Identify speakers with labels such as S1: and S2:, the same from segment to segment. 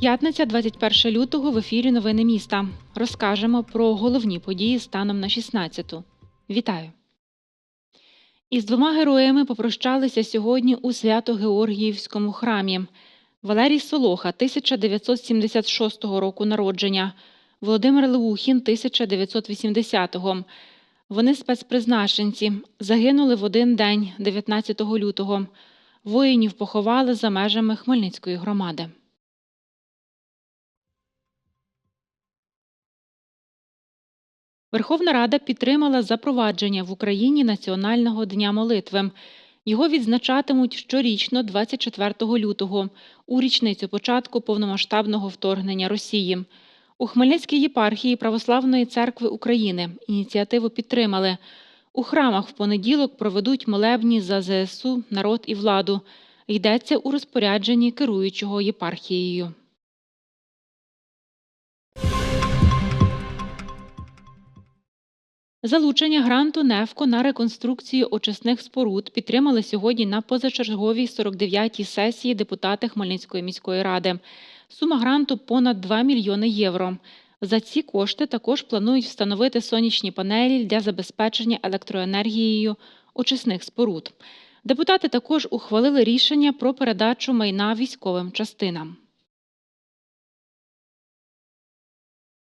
S1: П'ятниця, 21 лютого, в ефірі Новини міста. Розкажемо про головні події станом на 16-ту. Вітаю! Із двома героями попрощалися сьогодні у Свято-Георгіївському храмі. Валерій Солоха, 1976 року народження, Володимир Леухін, 1980-го. Вони спецпризначенці, загинули в один день, 19 лютого. Воїнів поховали за межами Хмельницької громади. Верховна Рада підтримала запровадження в Україні Національного дня молитви. Його відзначатимуть щорічно 24 лютого, у річницю початку повномасштабного вторгнення Росії. У Хмельницькій єпархії Православної церкви України ініціативу підтримали. У храмах в понеділок проведуть молебні за ЗСУ, народ і владу. Йдеться у розпорядженні керуючого єпархією. Залучення гранту НЕФКО на реконструкцію очисних споруд підтримали сьогодні на позачерговій 49-й сесії депутати Хмельницької міської ради. Сума гранту понад 2 мільйони євро. За ці кошти також планують встановити сонячні панелі для забезпечення електроенергією очисних споруд. Депутати також ухвалили рішення про передачу майна військовим частинам.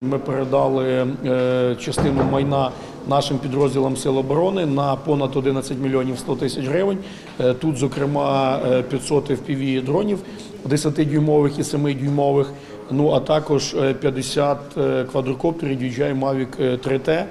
S2: Ми передали е, частину майна нашим підрозділам Сил оборони на понад 11 мільйонів 100 тисяч гривень. Е, Тут, зокрема, е, 500 FPV дронів 10-дюймових і 7-дюймових. Ну а також е, 50 е, квадрокоптерів DJI Mavic е, 3T.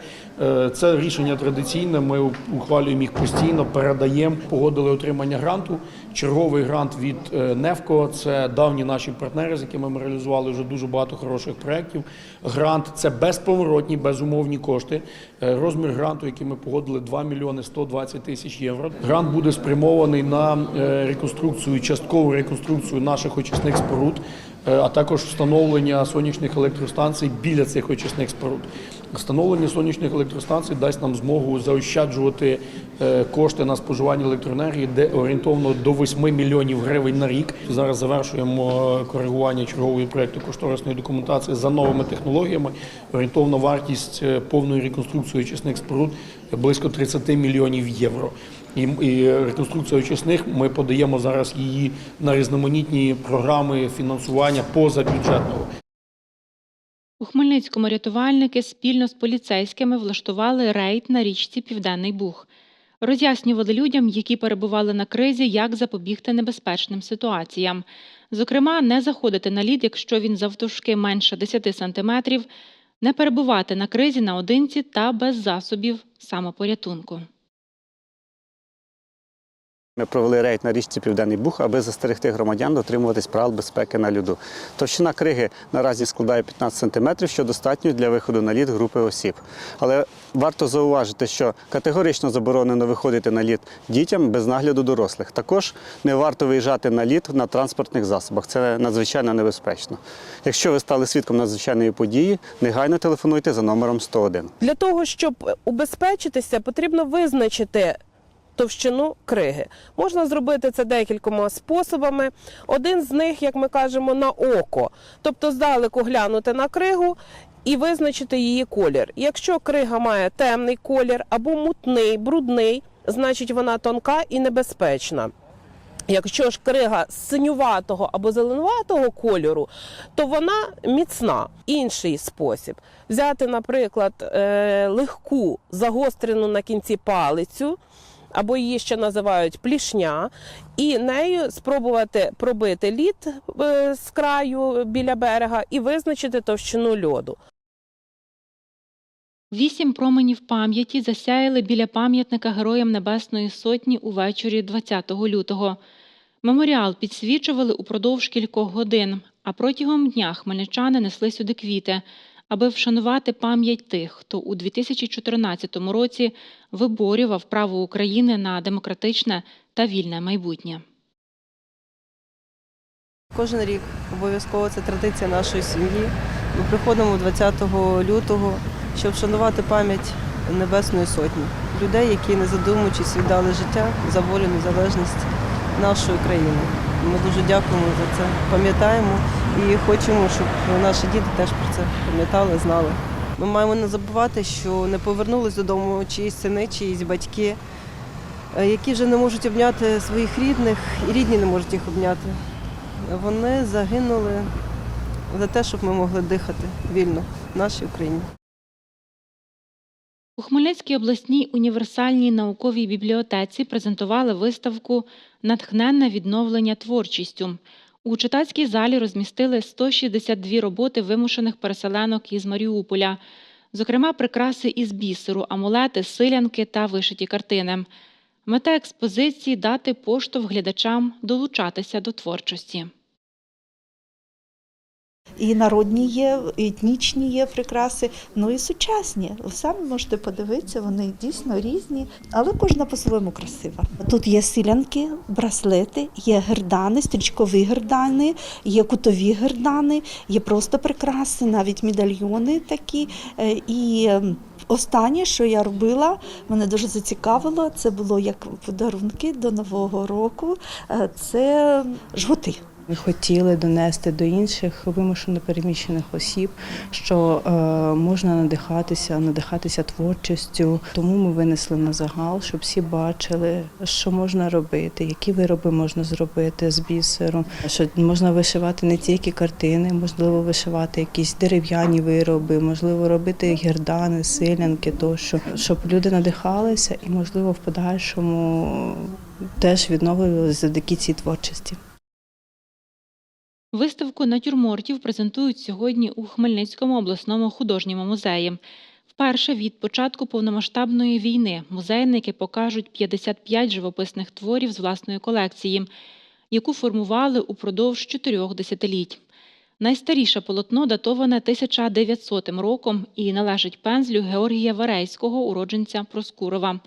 S2: Е, Це рішення традиційне. Ми ухвалюємо їх постійно, передаємо. Погодили отримання гранту. Черговий грант від е, НЕФКО. Це давні наші партнери, з якими ми реалізували вже дуже багато хороших проєктів. Грант це безповоротні, безумовні кошти. Е, Розмір гранту, який ми погодили, 2 мільйони 120 тисяч євро. Грант буде спрямований на реконструкцію, часткову реконструкцію наших очисних споруд, а також встановлення сонячних електростанцій біля цих очисних споруд. Встановлення сонячних електростанцій дасть нам змогу заощаджувати е, кошти на споживання електроенергії, де орієнтовно до 8 мільйонів гривень на рік. Зараз завершуємо е, коригування чергової проекту кошторисної документації за новими технологіями. Орієнтовна вартість е, повної реконструкції очисних споруд близько 30 мільйонів євро. І, і реконструкція очисних ми подаємо зараз її на різноманітні програми фінансування позабюджетного.
S1: У Хмельницькому рятувальники спільно з поліцейськими влаштували рейд на річці Південний Буг. Роз'яснювали людям, які перебували на кризі, як запобігти небезпечним ситуаціям. Зокрема, не заходити на лід, якщо він завтовшки менше 10 сантиметрів, не перебувати на кризі наодинці та без засобів самопорятунку.
S3: Ми провели рейд на річці Південний Буг, аби застерегти громадян дотримуватись правил безпеки на льоду. Товщина криги наразі складає 15 см, що достатньо для виходу на лід групи осіб. Але варто зауважити, що категорично заборонено виходити на лід дітям без нагляду дорослих. Також не варто виїжджати на лід на транспортних засобах. Це надзвичайно небезпечно. Якщо ви стали свідком надзвичайної події, негайно телефонуйте за номером 101.
S4: Для того, щоб убезпечитися, потрібно визначити товщину криги. Можна зробити це декількома способами. Один з них, як ми кажемо, на око, тобто здалеку глянути на кригу. І визначити її колір. Якщо крига має темний колір або мутний, брудний, значить вона тонка і небезпечна. Якщо ж крига синюватого або зеленуватого кольору, то вона міцна. Інший спосіб взяти, наприклад, е, легку загострену на кінці палицю, або її ще називають плішня, і нею спробувати пробити лід е, з краю біля берега і визначити товщину льоду.
S1: Вісім променів пам'яті засяяли біля пам'ятника Героям Небесної Сотні увечері 20 лютого. Меморіал підсвічували упродовж кількох годин, а протягом дня хмельничани несли сюди квіти, аби вшанувати пам'ять тих, хто у 2014 році виборював право України на демократичне та вільне майбутнє.
S5: Кожен рік обов'язково це традиція нашої сім'ї. Ми приходимо 20 лютого, щоб вшанувати пам'ять Небесної Сотні, людей, які не задумуючись віддали життя за волю, незалежність нашої країни. Ми дуже дякуємо за це, пам'ятаємо і хочемо, щоб наші діти теж про це пам'ятали, знали. Ми маємо не забувати, що не повернулись додому чиїсь сини, чиїсь батьки, е, які вже не можуть обняти своїх рідних, і рідні не можуть їх обняти. Вони загинули за те, щоб ми могли дихати вільно в нашій Україні.
S1: У Хмельницькій обласній універсальній науковій бібліотеці презентували виставку Натхненне відновлення творчістю. У читацькій залі розмістили 162 роботи вимушених переселенок із Маріуполя, зокрема, прикраси із бісеру, амулети, силянки та вишиті картини. Мета експозиції дати поштовх глядачам долучатися до творчості.
S6: І народні є, і етнічні є прикраси, ну і сучасні. Ви самі можете подивитися, вони дійсно різні, але кожна по-своєму красива. Тут є силянки, браслети, є гердани, стрічкові гердани, є кутові гердани, є просто прикраси, навіть медальйони такі. Е, І ем, останнє, що я робила, мене дуже зацікавило. Це було як подарунки до Нового року. Е, Це жгути.
S7: Ми хотіли донести до інших вимушено переміщених осіб, що е, можна надихатися, надихатися творчістю. Тому ми винесли на загал, щоб всі бачили, що можна робити, які вироби можна зробити з бісером. Що можна вишивати не тільки картини, можливо, вишивати якісь дерев'яні вироби, можливо, робити гердани, силянки тощо, щоб люди надихалися і, можливо, в подальшому теж відновлювалися завдяки цій творчості.
S1: Виставку натюрмортів презентують сьогодні у Хмельницькому обласному художньому музеї. Вперше від початку повномасштабної війни музейники покажуть 55 живописних творів з власної колекції, яку формували упродовж чотирьох десятиліть. Найстаріше полотно датоване 1900 роком і належить пензлю Георгія Варейського, уродженця Проскурова.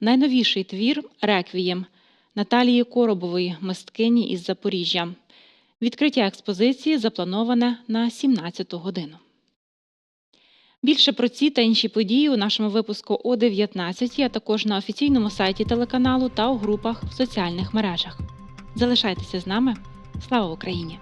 S1: Найновіший твір Реквієм Наталії Коробової, мисткині із Запоріжжя. Відкриття експозиції заплановане на 17 годину. Більше про ці та інші події у нашому випуску о 19, а також на офіційному сайті телеканалу та у групах в соціальних мережах. Залишайтеся з нами. Слава Україні!